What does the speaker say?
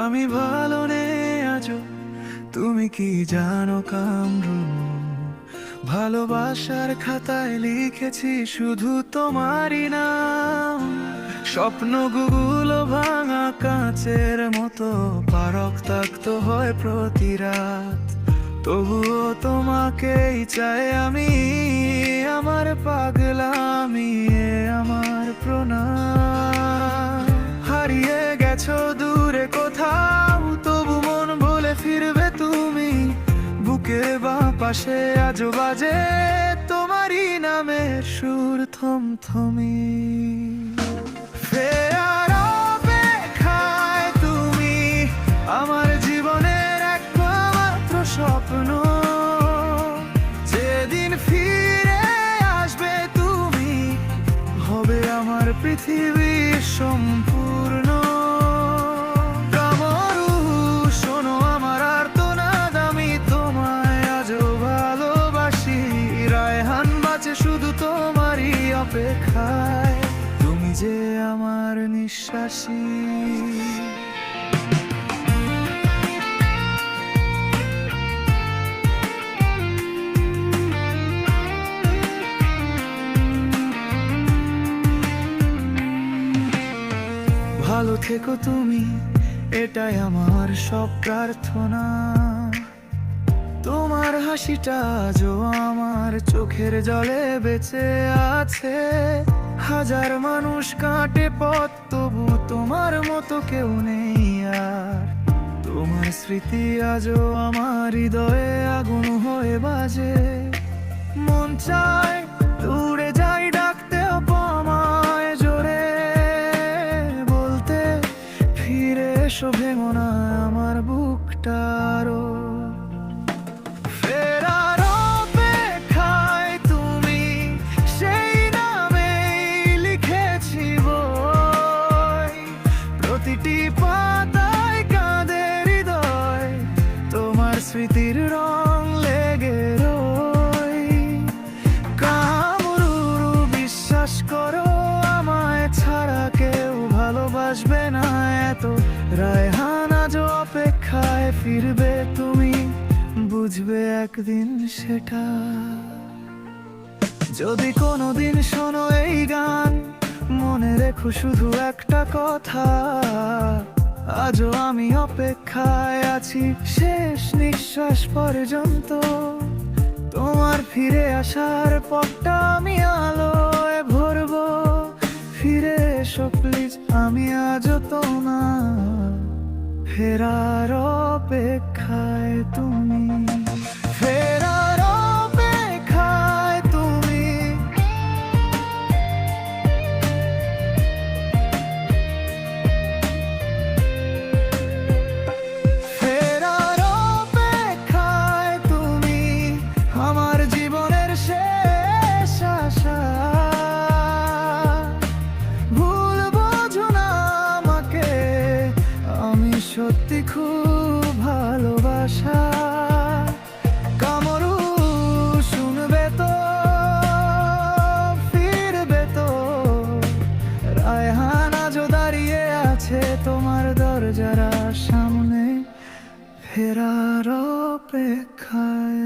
আমি ভালো নেই আজও, তুমি কি জানো কামরু ভালোবাসার খাতায় লিখেছি শুধু তোমারই নাম। স্বপ্নগুলো ভাঙা কাঁচের মতো পারক তাক্ত হয় প্রতি রাত। তবুও তোমাকেই চাই আমি, আমার পাগলামি আমার প্রণাম। বা পাশে আজো বাজে তোমারই নামের সুর থম থমি ফেরার অপেক্ষায় তুমি আমার জীবনের একমাত্র স্বপ্ন। যেদিন ফিরে আসবে তুমি, হবে আমার পৃথিবী সম্পূর্ণ যে আমার নিঃশ্বাসী। ভালো থেকো তুমি এটাই আমার সব প্রার্থনা। তোমার হাসিটা আজও আমার চোখের জলে বেঁচে আছে। হাজার মানুষ কাটে পথ, তবু তোমার মতো কেউ নেই আর। তোমার স্মৃতি আজও আমার হৃদয়ে আগুন হয়ে বাজে। মন চায় দূরে যাই, ডাকতে অপমায় জোরে। বলতে ফিরে এসো ভেমনা আমার বুকটারও প্রতিটি পাতায় কাঁদে হৃদয়, তোমার স্মৃতির রং লেগে রই কামরুরু বিশ্বাস করো, আমায় ছাড়া কেউ ভালোবাসবে না এত। রায়হান, আজ অপেক্ষায় ফিরবে তুমি, বুঝবে একদিন সেটা। যদি কোনোদিন শোনো এই গান, মনে রেখো শুধু একটা কথা। আজও আমি অপেক্ষায় আছি। শেষ নিঃশ্বাস পর্যন্ত তোমার ফিরে আসার পথটা আমি আলোয় ভরব। ফিরে এসো প্লিজ, আমি আজও তোমার ফেরার অপেক্ষায় তুমি। সত্যি খুব ভালোবাসা। কামরু শুনবে তো, ফিরবে তো। রায়হান আজও দাঁড়িয়ে আছে তোমার দরজার সামনে। ফেরার অপেক্ষায়